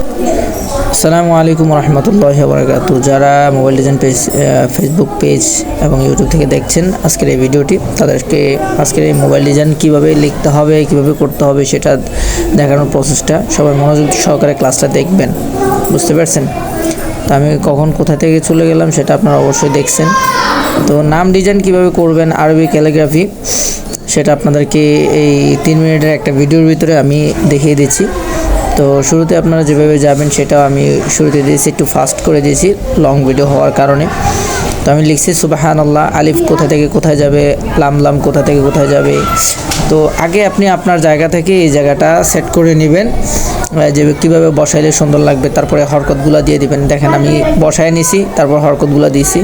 আসসালামু আলাইকুম রহমতুল্লাহ বরকাত যারা mobile design page Facebook page এবং ইউটিউব থেকে দেখছেন আজকের এই ভিডিওটি, তাদেরকে আজকের এই মোবাইল ডিজাইন কীভাবে লিখতে হবে, কীভাবে করতে হবে সেটা দেখানোর প্রসেসটা সবাই মনোযোগ সহকারে ক্লাসটা দেখবেন। বুঝতে পারছেন? তো আমি কখন কোথা থেকে চলে গেলাম সেটা আপনারা অবশ্যই দেখছেন। তো নাম ডিজাইন কীভাবে করবেন, আরবি ক্যালিগ্রাফি, সেটা আপনাদেরকে এই তিন মিনিটের একটা ভিডিওর ভিতরে আমি দেখিয়ে দিচ্ছি। তো শুরুতে আপনারা যেভাবে যাবেন সেটাও আমি শুরুতে দিয়েছি, একটু ফাস্ট করে দিয়েছি লং ভিডিও হওয়ার কারণে। তো আমি লিখছি সুবাহান আল্লাহ আলিফ কোথা থেকে কোথায় যাবে? লাম লাম কোথা থেকে কোথায় যাবে? তো আগে আপনি আপনার জায়গা থেকে এই জায়গাটা সেট করে নেবেন। যে কীভাবে বসাইলে সুন্দর লাগবে, তারপরে হরকতগুলো দিয়ে দিবেন। দেখেন আমি বসায় নিছি, তারপর হরকতগুলো দিয়েছি।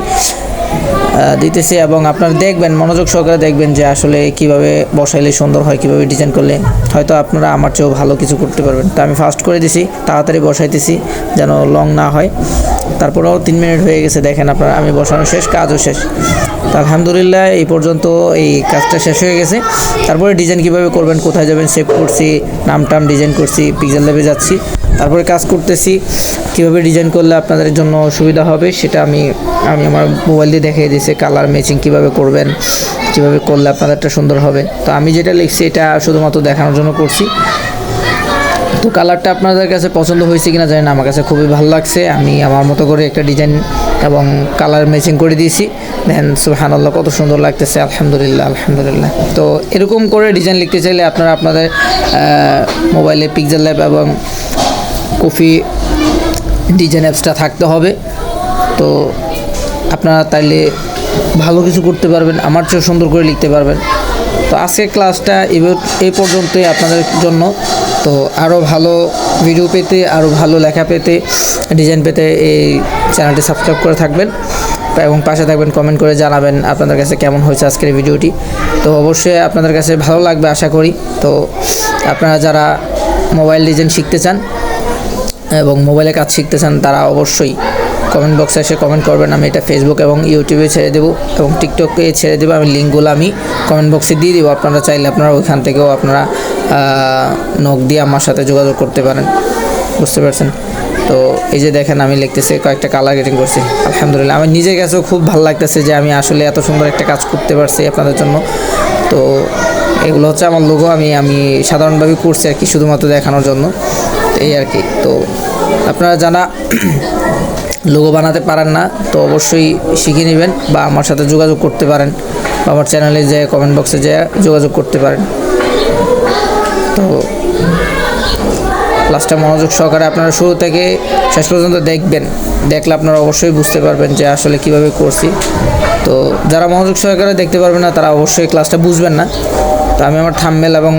দিতেছি এবং আপনারা দেখবেন, মনোযোগ সহকারে দেখবেন যে আসলে কীভাবে বসাইলে সুন্দর হয়, কীভাবে ডিজাইন করলে হয়তো আপনারা আমার চেয়েও ভালো কিছু করতে পারবেন। তো আমি ফাস্ট করে দিছি, তাড়াতাড়ি বসাইতেছি যেন লং না হয়। তারপরেও তিন মিনিট হয়ে গেছে, দেখেন আপনারা, আমি বসানো শেষ, কাজও শেষ। আলহামদুলিল্লাহ এই পর্যন্ত এই কাজটা শেষ হয়ে গেছে। তারপরে ডিজাইন কীভাবে করবেন, কোথায় যাবেন সেভ করছি, নাম টাম ডিজাইন করছি পিক্সেল ল্যাবে যাচ্ছি, তারপরে কাজ করতেছি। কীভাবে ডিজাইন করলে আপনাদের জন্য সুবিধা হবে সেটা আমি আমি আমার মোবাইল দিয়ে দেখিয়ে দিয়েছি কালার ম্যাচিং কীভাবে করবেন, কীভাবে করলে আপনাদেরটা সুন্দর হবে। তো আমি যেটা লিখছি, এটা শুধুমাত্র দেখানোর জন্য করছি। তো কালারটা আপনাদের কাছে পছন্দ হয়েছে কিনা জানি না, আমার কাছে খুবই ভালো লাগছে। আমি আমার মতো করে একটা ডিজাইন এবং কালার ম্যাচিং করে দিয়েছি। দেন সুহানাল্লাহ কত সুন্দর লাগতেছে, আলহামদুলিল্লাহ আলহামদুলিল্লাহ। তো এরকম করে ডিজাইন লিখতে চাইলে আপনারা আপনাদের মোবাইলে পিকজার ল্যাব এবং কফি ডিজাইন অ্যাপসটা থাকতে হবে। তো আপনারা তাইলে ভালো কিছু করতে পারবেন, আমার চেয়েও সুন্দর করে লিখতে পারবেন। তো আজকের ক্লাসটা এই পর্যন্তই আপনাদের জন্য। তো আরও ভালো ভিডিও পেতে আরও ভালো লেখা পেতে ডিজাইন পেতে এই চ্যানেলটি সাবস্ক্রাইব করে থাকবেন এবং পাশে থাকবেন কমেন্ট করে জানাবেন আপনাদের কাছে কেমন হয়েছে আজকের ভিডিওটি তো অবশ্যই আপনাদের কাছে ভালো লাগবে আশা করি। তো আপনারা যারা মোবাইল ডিজাইন শিখতে চান এবং মোবাইলে কাজ শিখতে চান, তারা অবশ্যই কমেন্ট বক্সে এসে কমেন্ট করবেন। আমি এটা ফেসবুক এবং ইউটিউবে ছেড়ে দেবো এবং টিকটকে ছেড়ে দেবো। আমি লিঙ্কগুলো আমি কমেন্ট বক্সে দিয়ে দেবো। আপনারা চাইলে আপনারা ওইখান থেকেও আপনারা নখ দিয়ে আমার সাথে যোগাযোগ করতে পারেন। বুঝতে পারছেন? তো এই যে দেখেন আমি লিখতেছি, কয়েকটা কালার গেটিং করছি। আলহামদুলিল্লাহ। আমার নিজের কাছেও খুব ভালো লাগতেছে যে আমি আসলে এত সুন্দর একটা কাজ করতে পারছি আপনাদের জন্য। তো এগুলো হচ্ছে আমার লোগো আমি আমি সাধারণভাবে করছি আর কি, শুধুমাত্র দেখানোর জন্য। এই আর কি। তো আপনারা যারা লোগো বানাতে পারেন না, তো অবশ্যই শিখে নেবেন বা আমার সাথে যোগাযোগ করতে পারেন বা আমার চ্যানেলে যে কমেন্ট বক্সে যে যোগাযোগ করতে পারেন। তো ক্লাসটা মনোযোগ সহকারে আপনারা শুরু থেকে শেষ পর্যন্ত দেখবেন, দেখলে আপনারা অবশ্যই বুঝতে পারবেন যে আসলে কীভাবে করছি। তো যারা মনোযোগ সহকারে দেখতে পারবেন না, তারা অবশ্যই ক্লাসটা বুঝবেন না। তো আমি আমার থাম্বেল এবং